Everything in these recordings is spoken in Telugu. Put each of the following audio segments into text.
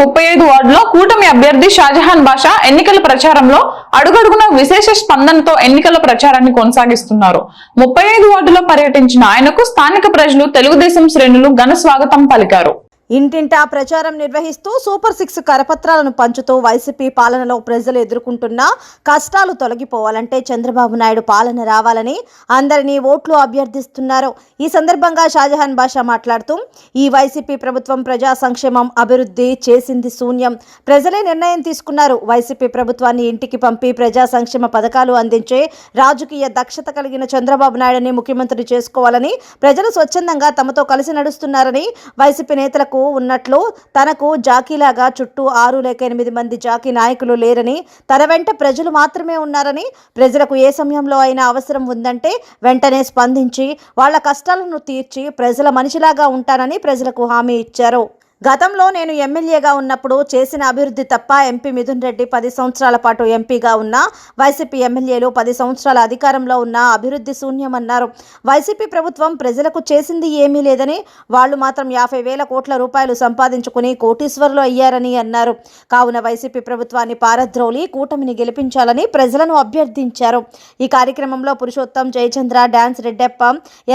ముప్పై ఐదు వార్డులో కూటమి అభ్యర్థి షాజహాన్ బాషా ఎన్నికల ప్రచారంలో అడుగడుగున విశేష స్పందనతో ఎన్నికల ప్రచారాన్ని కొనసాగిస్తున్నారు. ముప్పై ఐదు వార్డులో పర్యటించిన ఆయనకు స్థానిక ప్రజలు తెలుగుదేశం శ్రేణులు ఘన స్వాగతం పలికారు. ఇంటింటా ప్రచారం నిర్వహిస్తూ సూపర్ సిక్స్ కరపత్రాలను పంచుతూ వైసీపీ పాలనలో ప్రజలు ఎదుర్కొంటున్న కష్టాలు తొలగిపోవాలంటే చంద్రబాబు నాయుడు పాలన రావాలని అందరినీ ఓట్లు అభ్యర్థిస్తున్నారు. ఈ సందర్భంగా షాజహాన్ బాషా మాట్లాడుతూ ఈ వైసీపీ ప్రభుత్వం ప్రజా సంక్షేమం అభివృద్ధి చేసింది శూన్యం. ప్రజలే నిర్ణయం తీసుకున్నారు. వైసీపీ ప్రభుత్వాన్ని ఇంటికి పంపి ప్రజా సంక్షేమ పథకాలు అందించే రాజకీయ దక్షత కలిగిన చంద్రబాబు నాయుడుని ముఖ్యమంత్రి చేసుకోవాలని ప్రజలు స్వచ్ఛందంగా తమతో కలిసి నడుస్తున్నారని వైసీపీ నేతలకు ఉన్నట్లు తనకు జాకీలాగా చుట్టూ ఆరు లేక ఎనిమిది మంది జాకీ నాయకులు లేరని తన వెంట ప్రజలు మాత్రమే ఉన్నారని ప్రజలకు ఏ సమయంలో అయినా అవసరం ఉందంటే వెంటనే స్పందించి వాళ్ళ కష్టాలను తీర్చి ప్రజల మనిషిలాగా ఉంటానని ప్రజలకు హామీ ఇచ్చారు. గతంలో నేను ఎమ్మెల్యేగా ఉన్నప్పుడు చేసిన అభివృద్ధి తప్ప ఎంపీ మిథున్ రెడ్డి పది సంవత్సరాల పాటు ఎంపీగా ఉన్న వైసీపీ ఎమ్మెల్యేలు పది సంవత్సరాల అధికారంలో ఉన్న అభివృద్ధి శూన్యమన్నారు. వైసీపీ ప్రభుత్వం ప్రజలకు చేసింది ఏమీ లేదని వాళ్ళు మాత్రం యాభై వేల కోట్ల రూపాయలు సంపాదించుకుని కోటీశ్వర్లు అయ్యారని అన్నారు. కావున వైసీపీ ప్రభుత్వాన్ని పారద్రోలి కూటమిని గెలిపించాలని ప్రజలను అభ్యర్థించారు. ఈ కార్యక్రమంలో పురుషోత్తం జయచంద్ర డాన్స్ రెడ్డప్ప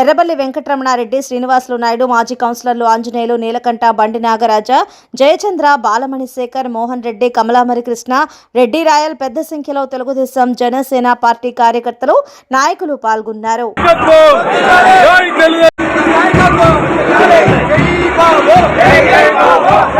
ఎర్రబల్లి వెంకటరమణారెడ్డి శ్రీనివాసులు నాయుడు మాజీ కౌన్సిలర్లు ఆంజనేయులు నీలకంఠ బండిన నాగరాజ జయచంద్ర బాలమణి శేఖర్ మోహన్ రెడ్డి కమలామరి కృష్ణ రెడ్డి రాయల్ పెద్ద సంఖ్యలో తెలుగుదేశం జనసేన పార్టీ కార్యకర్తలు నాయకులు పాల్గొన్నారు. జై తెలుగు కళ్యాణ్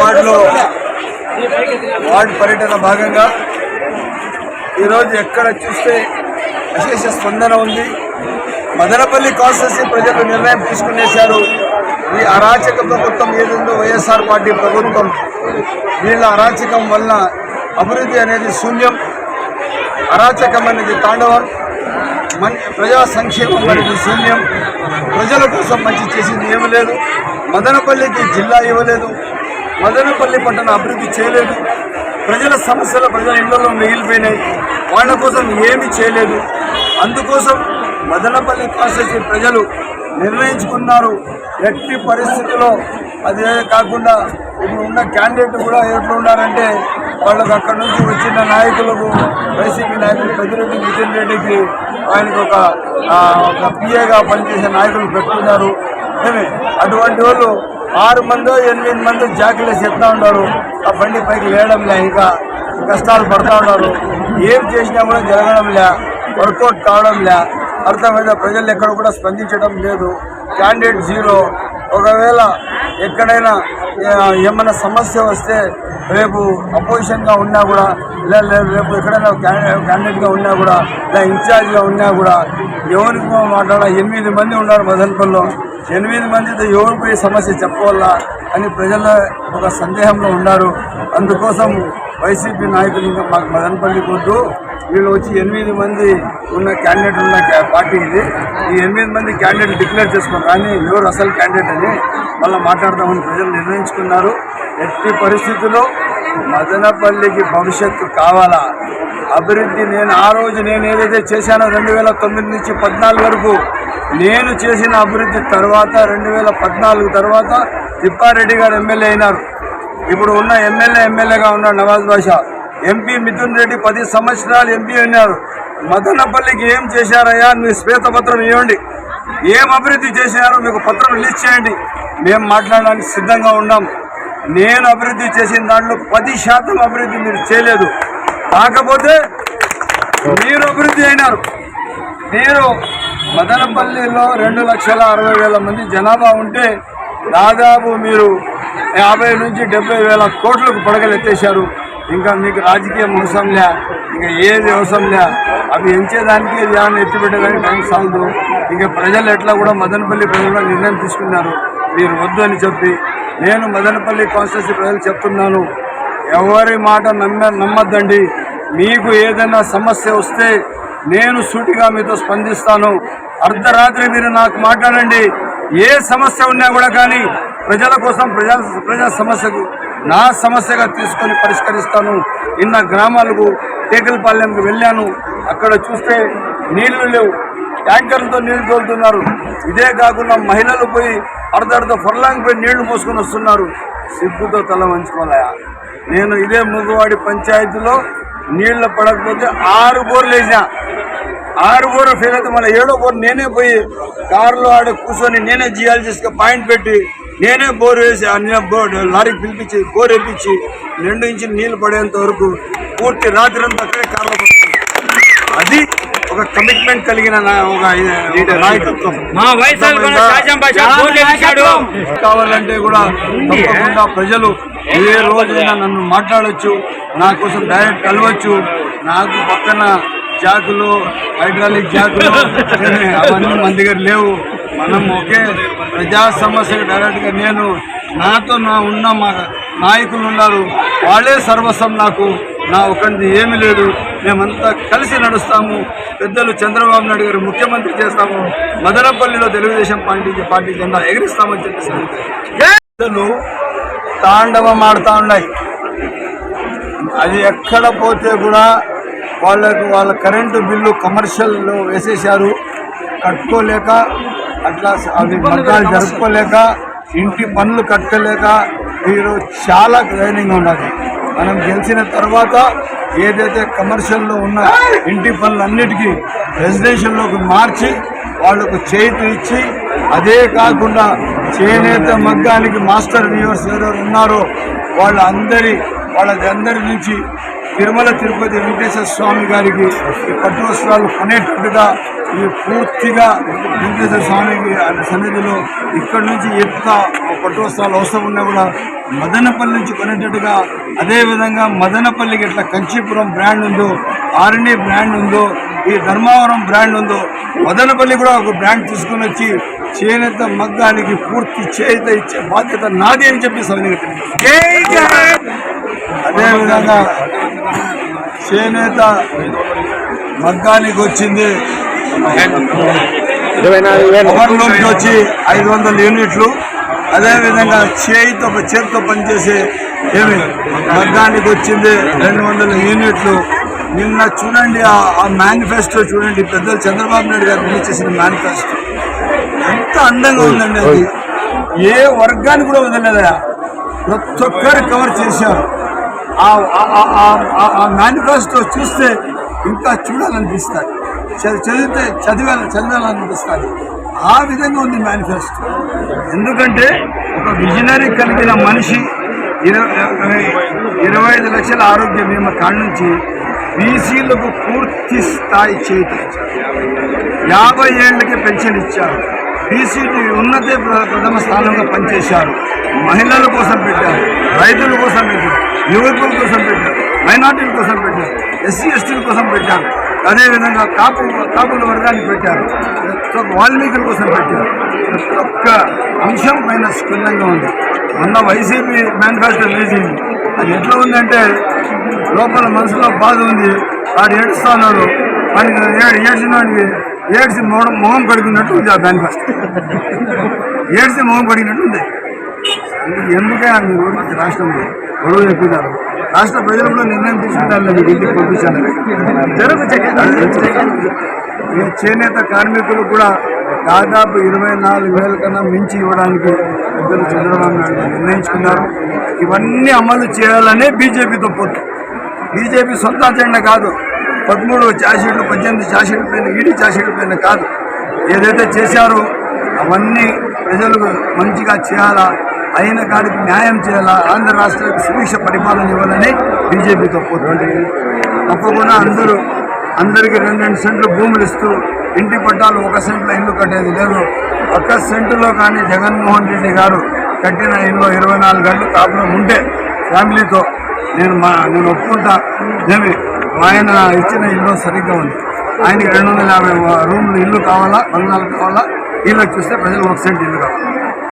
వార్డులో వార్డు పర్యటన భాగంగా ఈరోజు ఎక్కడ చూస్తే విశేష స్పందన ఉంది. మదనపల్లి కాన్స్టిట్యూన్సీ ప్రజలు నిర్ణయం తీసుకునేశారు. ఈ అరాచక ప్రభుత్వం ఏదుందో వైఎస్ఆర్ పార్టీ ప్రభుత్వం వీళ్ళ అరాచకం వలన అభివృద్ధి అనేది శూన్యం. అరాచకమైనది తాండవం. మన ప్రజా సంక్షేమం అనేది శూన్యం. ప్రజల కోసం మంచి చేసింది ఏమీ లేదు. మదనపల్లికి జిల్లా ఇవ్వలేదు. మదనపల్లి పట్టణ అభివృద్ధి చేయలేదు. ప్రజల సమస్యలు ప్రజల ఇళ్ళలో మిగిలిపోయినాయి. వాళ్ళ కోసం ఏమీ చేయలేదు. అందుకోసం మదనపల్లి కాన్స్టిట్యూన్సీ ప్రజలు నిర్ణయించుకున్నారు. ఎట్టి పరిస్థితుల్లో అదే కాకుండా ఇప్పుడు ఉన్న క్యాండిడేట్ కూడా ఎట్లా ఉన్నారంటే వాళ్ళకు అక్కడ నుంచి వచ్చిన నాయకులకు వైసీపీ నాయకులు పెద్దిరెడ్డి నితిన్ రెడ్డికి ఆయనకు ఒక ఒక పిఏగా పనిచేసే నాయకులు పెట్టుకున్నారు. అటువంటి వాళ్ళు ఆరు మందో ఎనిమిది మంది జాకీలేసి చెప్తా ఉన్నారు. ఆ బండి పైకి లేయడంలే ఇంకా కష్టాలు పడుతూ ఉన్నారు. ఏం చేసినా కూడా జరగడం లే వర్కౌట్ కావడంలే అర్థమైతే ప్రజలు ఎక్కడ కూడా స్పందించడం లేదు. Candidate zero. ఒకవేళ ఎక్కడైనా ఏమైనా సమస్య వస్తే రేపు అపోజిషన్గా ఉన్నా కూడా లేదా లేదు రేపు ఎక్కడైనా క్యాండిడేట్గా ఉన్నా కూడా లేదా ఇన్ఛార్జ్గా ఉన్నా కూడా ఎవరికి మాట్లాడాల? ఎనిమిది మంది ఉన్నారు మదనపల్లిలో ఎనిమిది మందితో ఎవరికి సమస్య చెప్పుకోవాలా అని ప్రజల ఒక సందేహంలో ఉన్నారు. అందుకోసం వైసీపీ నాయకులు ఇంకా మాకు మదనపల్లి కొద్దు వీళ్ళు వచ్చి ఎనిమిది మంది ఉన్న క్యాండిడేట్ ఉన్న పార్టీ ఇది. ఈ ఎనిమిది మంది క్యాండిడేట్ డిక్లేర్ చేసుకున్నారు. కానీ ఎవరు అసలు క్యాండిడేట్ అని మళ్ళీ మాట్లాడదామని ప్రజలు నిర్ణయించుకున్నారు. ఎట్టి పరిస్థితుల్లో మదనపల్లికి భవిష్యత్తు కావాలా? అభివృద్ధి నేను ఆ రోజు నేను ఏదైతే చేశానో రెండు వేల తొమ్మిది నుంచి పద్నాలుగు వరకు నేను చేసిన అభివృద్ధి తర్వాత రెండు వేల పద్నాలుగు తర్వాత తిప్పారెడ్డి గారు ఎమ్మెల్యే అయినారు. ఇప్పుడు ఉన్న ఎమ్మెల్యే ఎమ్మెల్యేగా ఉన్నాడు నవాజ్ బాషా ఎంపీ మిథున్ రెడ్డి పది సంవత్సరాలు ఎంపీ ఉన్నారు మదనపల్లికి ఏం చేశారయ్యా? మీ శ్వేతపత్రం ఇవ్వండి. ఏం అభివృద్ధి చేశారో మీకు పత్రం రిలీజ్ చేయండి. మేము మాట్లాడడానికి సిద్ధంగా ఉన్నాం. నేను అభివృద్ధి చేసిన దాంట్లో పది శాతం అభివృద్ధి మీరు చేయలేదు. కాకపోతే మీరు అభివృద్ధి అయినారు. మీరు మదనపల్లిలో రెండు లక్షల అరవై వేల మంది జనాభా ఉంటే దాదాపు మీరు యాభై నుంచి డెబ్బై వేల కోట్లకు పడగలెత్తేశారు. ఇంకా మీకు రాజకీయం అవసరంలే ఇంకా ఏది అవసరంలే అవి ఎంచేదానికి ఏమైనా ఎత్తిపెట్టేదానికి టైం సాల్దు ఇంకా ప్రజలు ఎట్లా కూడా మదనపల్లి ప్రజలు నిర్ణయం తీసుకున్నారు. మీరు వద్దు అని చెప్పి నేను మదనపల్లి కాన్స్టిట్యూన్సీ ప్రజలు చెప్తున్నాను. ఎవరి మాట నమ్మ నమ్మద్దండి. మీకు ఏదైనా సమస్య వస్తే నేను సూటిగా మీతో స్పందిస్తాను. అర్ధరాత్రి మీరు నాకు మాట్లాడండి. ఏ సమస్య ఉన్నా కూడా కానీ ప్రజల కోసం ప్రజా ప్రజా సమస్యకు నా సమస్యగా తీసుకొని పరిష్కరిస్తాను. నిన్న గ్రామాలకు టేకలపాలెంకి వెళ్ళాను. అక్కడ చూస్తే నీళ్ళు లేవు. ట్యాంకర్లతో నీళ్ళు తోలుతున్నారు. ఇదే కాకుండా మహిళలు పోయి అర్ధ ఫర్లాంగ్ పోయి నీళ్ళు మోసుకొని వస్తున్నారు. సిగ్గుతో తల వంచుకోలేయా నేను ఇదే ముగవాడి పంచాయతీలో నీళ్ళు పడకపోతే ఆరు బోర్లు వేసా ఆరు బోర్లు ఫెయిల్ అయితే మళ్ళీ ఏడో బోర్ నేనే పోయి కారులో ఆడ కూర్చొని నేనే జియాలజిస్ట్గా పాయింట్ పెట్టి నేనే బోర్ వేసి అన్ని బోర్ లారీకి పిలిపించి బోర్ వేపించి రెండు ఇంచులు నీళ్ళు పడేంత వరకు పూర్తి రాత్రి అంతా అక్కడే కార్లో పడుతుంది అది ఒక కమిట్మెంట్ కలిగిన నా- ఒక నాయకత్వం. బోర్డు. కావాలంటే కూడా తప్పకుండా ప్రజలు ఏ రోజైనా నన్ను మాట్లాడొచ్చు నా కోసం డైరెక్ట్ కలవచ్చు. నాకు పక్కన జాకులు హైడ్రాలిక్ జాకులు అవన్నీ మన దగ్గర లేవు. మనం ఒకే ప్రజా సమస్యకు డైరెక్ట్గా నేను నాతో నా ఉన్న మా నాయకులు ఉన్నారు. వాళ్ళే సర్వస్వం నాకు. నా ఒకరిది ఏమీ లేదు. మేమంతా కలిసి నడుస్తాము. పెద్దలు చంద్రబాబు నాయుడు గారు ముఖ్యమంత్రి చేస్తాము. మదనపల్లిలో తెలుగుదేశం పార్టీ పార్టీ జెండా ఎగిరిస్తామని చెప్పేసి పెద్దలు తాండవం ఆడుతూ ఉన్నాయి. అది ఎక్కడ పోతే కూడా వాళ్ళకు వాళ్ళ కరెంటు బిల్లు కమర్షియల్లో వేసేశారు. కట్టుకోలేక అట్లా అవి మగ్గాలు జరుపుకోలేక ఇంటి పనులు కట్టలేక మీరు చాలా ట్రైనింగ్ ఉన్నది. మనం గెలిచిన తర్వాత ఏదైతే కమర్షియల్లో ఉన్న ఇంటి పనులన్నిటికీ రెసిడెన్షియల్లోకి మార్చి వాళ్ళకు చేతి ఇచ్చి అదే కాకుండా చేనేత మగ్గానికి మాస్టర్ వ్యూవర్స్ ఎవరెవరు ఉన్నారో వాళ్ళందరి వాళ్ళందరి నుంచి తిరుమల తిరుపతి వెంకటేశ్వర స్వామి గారికి ఈ పట్టు వస్త్రాలు కొనేటట్టుగా ఈ పూర్తిగా వెంకటేశ్వర స్వామికి ఆయన సన్నిధిలో ఇక్కడ నుంచి ఎంత పట్టు వస్త్రాలు అవసరం ఉన్నా కూడా మదనపల్లి నుంచి కొనేటట్టుగా అదేవిధంగా మదనపల్లికి ఎట్లా కంచీపురం బ్రాండ్ ఉందో ఆర్ఎన్ఏ బ్రాండ్ ఉందో ఈ ధర్మావరం బ్రాండ్ ఉందో మదనపల్లి కూడా ఒక బ్రాండ్ తీసుకుని వచ్చి చేనేత మగ్గానికి పూర్తి చేత ఇచ్చే బాధ్యత నాది అని చెప్పి సవినీగా అదేవిధంగా చేనేత మగ్గానికి వచ్చింది పవర్లూమ్కి వచ్చి ఐదు వందల యూనిట్లు. అదేవిధంగా చేయితో చేతితో పనిచేసే ఏమి మగ్గానికి వచ్చింది రెండు వందల యూనిట్లు. నిన్న చూడండి ఆ- ఆ మేనిఫెస్టో చూడండి. పెద్దలు చంద్రబాబు నాయుడు గారు రిలీజ్ చేసిన మేనిఫెస్టో ఎంత అందంగా ఉందండి అది. ఏ వర్గాన్ని కూడా వదలలేదా ప్రతి ఒక్కరు కవర్ చేశారు. ఆ- మేనిఫెస్టో చూస్తే ఇంకా చూడాలనిపిస్తాయి చదివితే చదివే చదివాలనిపిస్తుంది. ఆ విధంగా ఉంది మేనిఫెస్టో ఎందుకంటే ఒక విజనరీ కలిగిన మనిషి ఇరవై ఇరవై ఐదు లక్షల ఆరోగ్య బీమా కాడ నుంచి బీసీలకు పూర్తి స్థాయి చేయించారు యాభై ఏళ్ళకి పెన్షన్ ఇచ్చారు. బీసీటీ ఉన్నతే ప్రథమ స్థానంలో పనిచేశారు. మహిళల కోసం పెట్టారు రైతుల కోసం పెట్టారు యువకుల కోసం పెట్టారు మైనార్టీల కోసం పెట్టారు ఎస్సీ ఎస్టీల కోసం పెట్టారు. అదేవిధంగా కాపు కాపుల వర్గాన్ని పెట్టారు. ప్రతి ఒక్క వాల్మీకుల కోసం పెట్టారు. ప్రతి ఒక్క అంశం పైన క్షుణ్ణంగా ఉంది. మొన్న వైసీపీ మేనిఫెస్టో వేసింది అది ఎట్లా ఉందంటే లోపల మనసులో బాధ ఉంది. వాడు ఏడుస్తున్నారు వాడికి ఏ- ఏడ్చిన వాడికి ఏడ్చి మోడం మొహం కడుకున్నట్టు ఉంది ఆ మేనిఫెస్టో ఏడ్చి మొహం కడిగినట్టు ఉంది. ఎందుకే మీరు ఊరికి రాష్ట్రంలో గొడవ చెప్పినారు రాష్ట్ర ప్రజలు కూడా నిర్ణయం తీసుకుంటారు మీకు ఇంటికి పంపించాను ఈ చేనేత కార్మికులు కూడా దాదాపు ఇరవై నాలుగు వేల కన్నా మించి ఇవ్వడానికి పెద్దలు చంద్రబాబు నాయుడు నిర్ణయించుకున్నారు. ఇవన్నీ అమలు చేయాలనే బీజేపీతో పొత్తు బీజేపీ సొంత అజెండా కాదు. పదమూడు ఛార్జ్షీట్లు పద్దెనిమిది ఛార్జ్షీట్ల పైన ఈడీ ఛార్జ్షీట్ల పైన కాదు. ఏదైతే చేశారో అవన్నీ ప్రజలకు మంచిగా చేయాలా అయిన కాడికి న్యాయం చేయాలా ఆంధ్ర రాష్ట్రానికి సుభిక్ష పరిపాలన ఇవ్వాలని బీజేపీతో పోతుంది. తప్పకుండా అందరూ అందరికీ రెండు రెండు సెంట్లు భూములు ఇస్తూ ఇంటి పట్టాలు ఒక సెంట్లో ఇల్లు కట్టేది లేదు. ఒక్క సెంటులో కానీ జగన్మోహన్ రెడ్డి గారు కట్టిన ఇల్లు ఇరవై నాలుగు గంటలు కాపురం ఉంటే ఫ్యామిలీతో నేను మా నేను ఒప్పుకుంటా. ఏమి? ఆయన ఇచ్చిన ఇల్లు సరిగ్గా ఉంది. ఆయనకి రెండు వందల యాభై రూమ్లు ఇల్లు కావాలా బంగ్లాలు కావాలా ఇల్లు చూస్తే ప్రజలు ఒక సెంట్ ఇల్లు కావాలి.